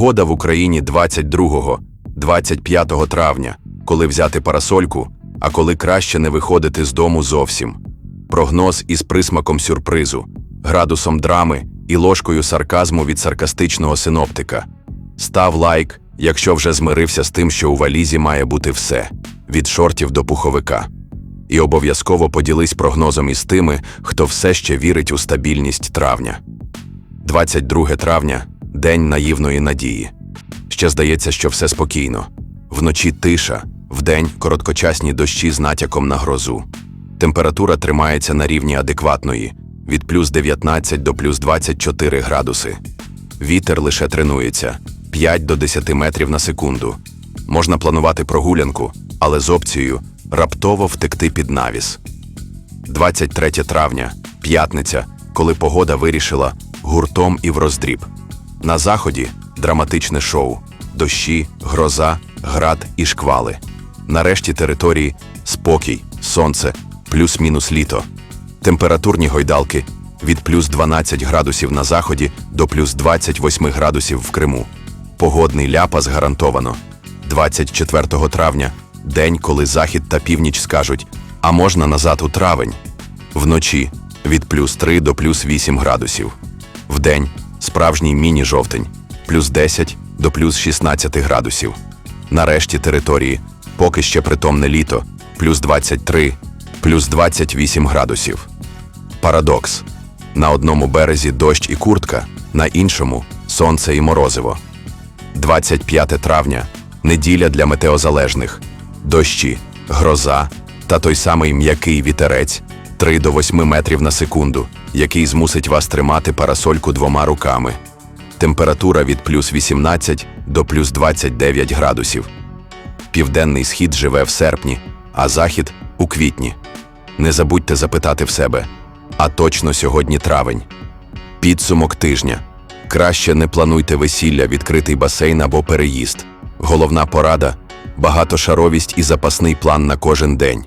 Погода в Україні 22-25 травня, коли взяти парасольку, а коли краще не виходити з дому зовсім. Прогноз із присмаком сюрпризу, градусом драми і ложкою сарказму від саркастичного синоптика. Став лайк, якщо вже змирився з тим, що у валізі має бути все від шортів до пуховика. І обов'язково поділись прогнозом із тими, хто все ще вірить у стабільність травня. 22 травня день наївної надії. Ще здається, що все спокійно. Вночі тиша, вдень короткочасні дощі з натяком на грозу. Температура тримається на рівні адекватної від плюс 19 до плюс 24 градуси. Вітер лише тренується 5 до 10 метрів на секунду. Можна планувати прогулянку, але з опцією раптово втекти під навіс. 23 травня, п'ятниця, коли погода вирішила гуртом і в роздріб. На заході драматичне шоу, дощі, гроза, град і шквали. Нарешті території спокій, сонце, плюс-мінус літо. Температурні гойдалки від плюс 12 градусів на заході до плюс 28 градусів в Криму. Погодний ляпас гарантовано. 24 травня день, коли захід та північ скажуть, а можна назад у травень. Вночі від плюс 3 до плюс 8 градусів. Вдень справжній міні-жовтень, плюс 10 до плюс 16 градусів. Нарешті території, поки ще притомне літо, плюс 23, плюс 28 градусів. Парадокс. На одному березі дощ і куртка, на іншому сонце і морозиво. 25 травня неділя для метеозалежних. Дощі, гроза та той самий м'який вітерець 3 до 8 метрів на секунду, який змусить вас тримати парасольку двома руками. Температура від плюс 18 до плюс 29 градусів. Південний схід живе в серпні, а захід у квітні. Не забудьте запитати в себе: а точно сьогодні травень. Підсумок тижня. Краще не плануйте весілля, відкритий басейн або переїзд. Головна порада багатошаровість і запасний план на кожен день.